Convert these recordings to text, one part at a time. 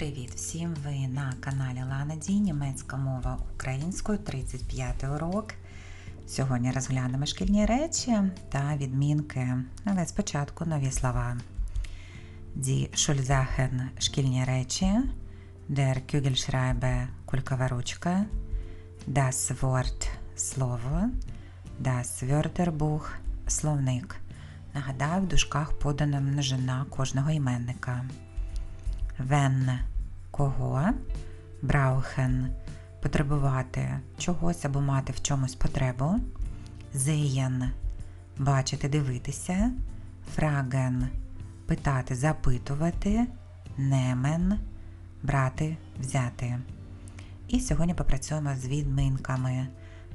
Привіт всім! Ви на каналі Лана Ді, німецька мова українською, 35 урок. Сьогодні розглянемо шкільні речі та відмінки, але спочатку нові слова. Die Schulsachen – шкільні речі, Der Kügelschreiber – кулькова ручка, Das Wort – слово, Das Wörterbuch – словник. Нагадаю, в дужках подана множина кожного іменника. Wenn – кого, brauchen – потребувати чогось або мати в чомусь потребу, sehen – бачити, дивитися, fragen – питати, запитувати, nehmen – брати, взяти. І сьогодні попрацюємо з відмінками.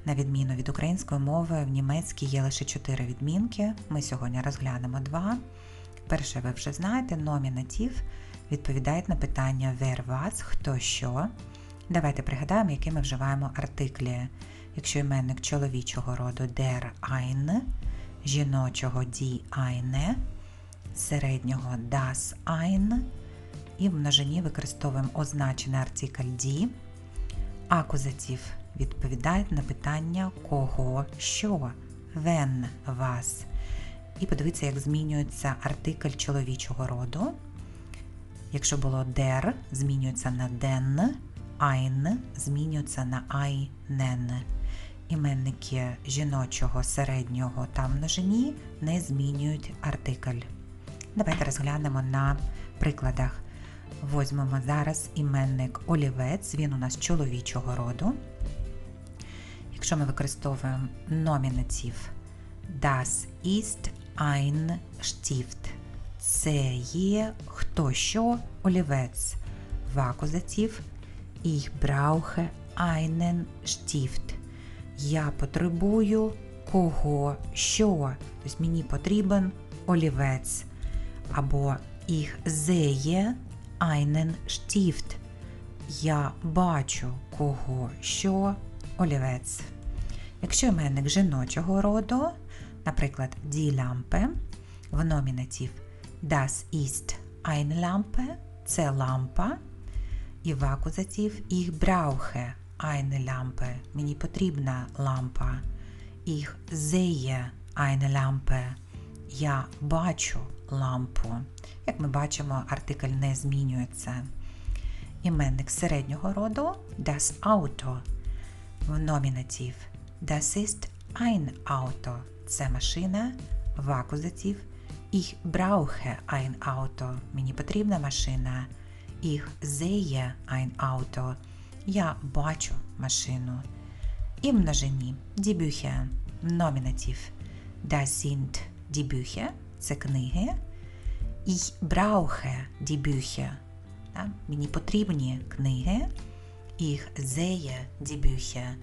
На відміну від української мови, в німецькій є лише чотири відмінки. Ми сьогодні розглянемо два. Перше, ви вже знаєте, номінатив відповідають на питання wer was, хто що. Давайте пригадаємо, які ми вживаємо артиклі. Якщо іменник чоловічого роду der ein, жіночого die eine, середнього das ein, і в множині використовуємо означений артикль die. Акузатив відповідають на питання кого, що, when, was. І подивіться, як змінюється артикль чоловічого роду. Якщо було der, змінюється на den, ein змінюється на einen. Іменники жіночого, середнього та множині не змінюють артикль. Давайте розглянемо на прикладах. Возьмемо зараз іменник олівець, він у нас чоловічого роду. Якщо ми використовуємо номінатив Das ist ein Stift. Це є хто що олівець. В акузатив Ich brauche einen Stift. Я потребую кого що. Тобто мені потрібен олівець. Або Ich sehe einen Stift. Я бачу кого що олівець. Якщо іменник жіночого роду, наприклад, die Lampe, в номінатив Das ist eine це лампа. І в акузатив Ich brauche eine Lampe – мені потрібна лампа. Ich sehe eine Lampe – я бачу лампу. Як ми бачимо, артикль не змінюється. Іменник середнього роду Das Auto в номінатив Das ist ein Auto – це машина, в акузатив Ich brauche ein Auto. Мені потрібна машина. Ich sehe ein Auto. Я бачу машину. І множині die Bücher – номінатив. Das sind die Bücher – це книги. Ich brauche die Bücher. Да? Мені потрібні книги. Ich sehe die Bücher.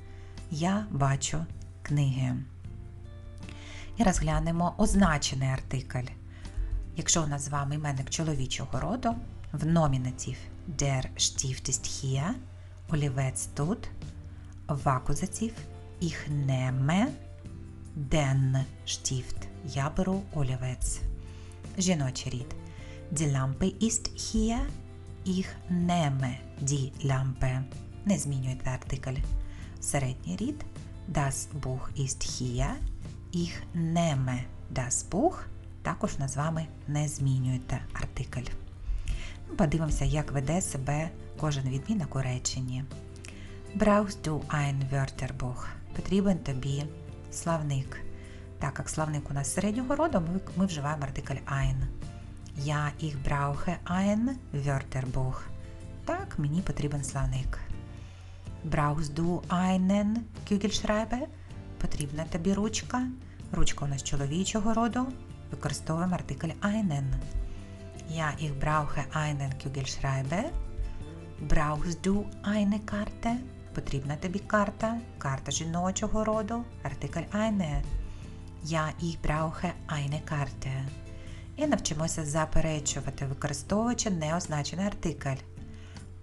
Я бачу книги. І розглянемо означений артикль. Якщо у нас з вами іменник чоловічого роду, в номінатив Der Stift ist hier, олівець тут, в акузатив Ich nehme den Stift. Я беру олівець. Жіночий рід. Die Lampe ist hier, ich nehme die Lampe. Не змінюйте артикль. Середній рід. Das Buch ist hier, ich nehme das Buch. Також нас з вами не змінюєте артикль. Подивимося, як веде себе кожен відмінок у реченні. Brauchst du ein Wörterbuch? Потрібен тобі славник. Так як славник у нас середнього роду, ми, ми вживаємо артикль ein. Я ich brauche ein Wörterbuch. Так, мені потрібен славник. Brauchst du einen Kügelschreiber? Потрібна тобі ручка. Ручка у нас чоловічого роду. Використовуємо артикль einen. Ja, ich brauche einen Kugelschreiber. Brauchst du eine Karte? Потрібна тобі карта. Карта жіночого роду. Артикль eine. Ja, ich brauche eine Karte. І навчимося заперечувати, використовуючи неозначений артикль.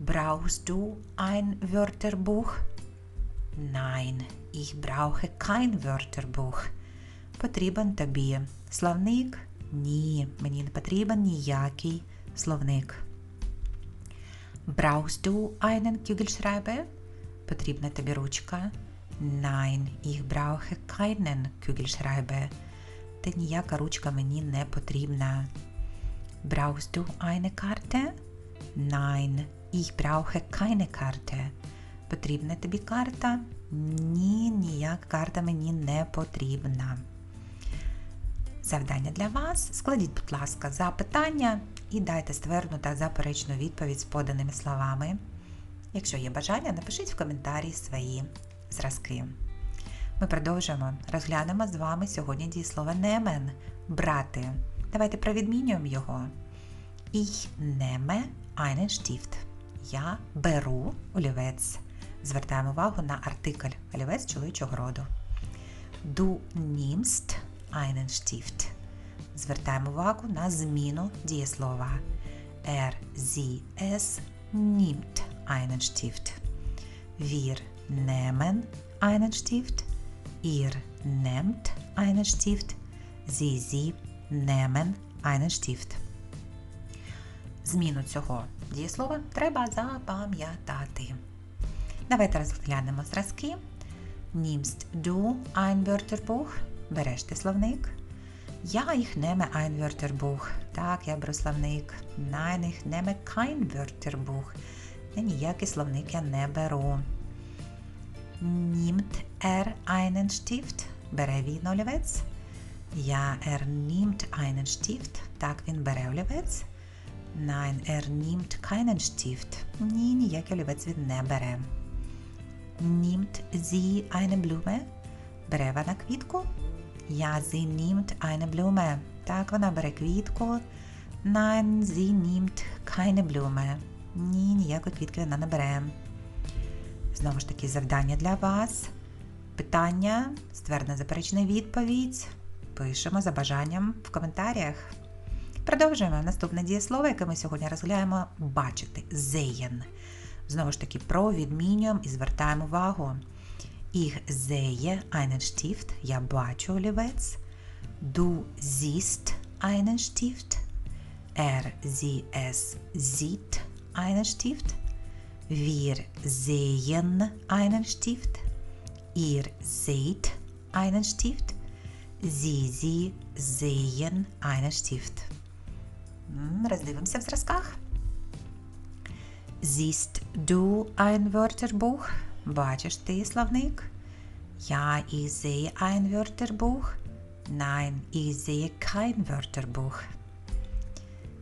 Brauchst du ein Wörterbuch? Nein, ich brauche kein Wörterbuch. Потрібен тобі словник? Ні, мені не потрібен ніякий словник. Brauchst du einen Kugelschreiber? Потрібна тобі ручка? Nein, ich brauche keinen Kugelschreiber. Та ніяка ручка мені не потрібна. Brauchst du eine Karte? Nein, ich brauche keine Karte. Потрібна тобі карта? Ні, ніяка карта мені не потрібна. Завдання для вас. Складіть, будь ласка, запитання і дайте ствердну та заперечну відповідь з поданими словами. Якщо є бажання, напишіть в коментарі свої зразки. Ми продовжуємо. Розглянемо з вами сьогодні дієслово немен брати. Давайте провідмінюємо його. Ich nehme einen Stift. Я беру олівець. Звертаємо увагу на артикль олівець чоловічого роду. Du nimmst einen Stift. Звертаємо увагу на зміну дієслова. Er, sie, es nimmt einen Stift. Wir nehmen einen Stift. Ihr nehmt einen Stift. Sie, sie nehmen einen Stift. Зміну цього дієслова треба запам'ятати. Давайте розглянемо зразки. Nimmst du ein Wörterbuch? Береш ти словник. Ich nehme ein Wörterbuch. Так, я беру словник. Nein, nehme kein Wörterbuch. Я ніякий словник я не беру. Nimmt er einen Stift? Бере він олівець. Ja, er nimmt einen Stift. Так, він бере олівець. Nein, er nimmt keinen Stift. Ні, ніякий олівець він не бере. Nimmt sie eine Blume? Бере вона квітку? Ja, sie nimmt eine Blume. Так, вона бере квітку. Nein, sie nimmt keine Blume. Ні, ніякої квітки вона не бере. Знову ж таки, завдання для вас. Питання, ствердна заперечна відповідь. Пишемо за бажанням в коментарях. Продовжуємо наступне дієслово, яке ми сьогодні розглядаємо бачити. Sehen. Знову ж таки, провідмінюємо і звертаємо увагу. Ich sehe einen Stift. Я бачу олівець. Du siehst einen Stift. Er, sie, es sieht einen Stift. Wir sehen einen Stift. Ihr seht einen Stift. Sie, sie sehen einen Stift. М, Роздивимося в зразках. Siehst du ein Wörterbuch? Бачиш ти словник? Ja, ich sehe ein Wörterbuch. Nein, ich sehe kein Wörterbuch.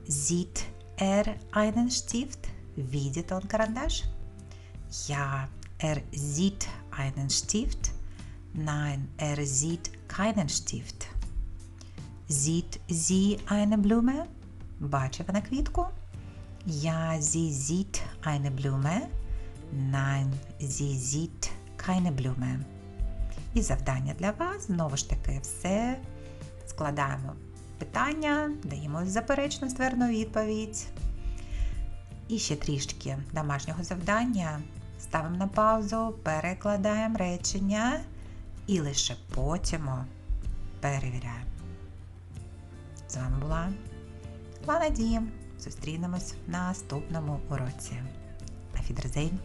Sieht er einen Stift? Видит он карандаш? Ja, er sieht einen Stift. Nein, er sieht keinen Stift. Sieht sie eine Blume? Бачить вона квітку? Ja, sie sieht eine Blume. Nein, sie sieht keine Blume. І завдання для вас знову ж таки все складаємо питання, даємо заперечну ствердну відповідь. І ще трішки домашнього завдання. Ставимо на паузу, перекладаємо речення і лише потім перевіряємо. З вами була Лана Дім. Зустрінемось в наступному уроці. На Фідерзейн!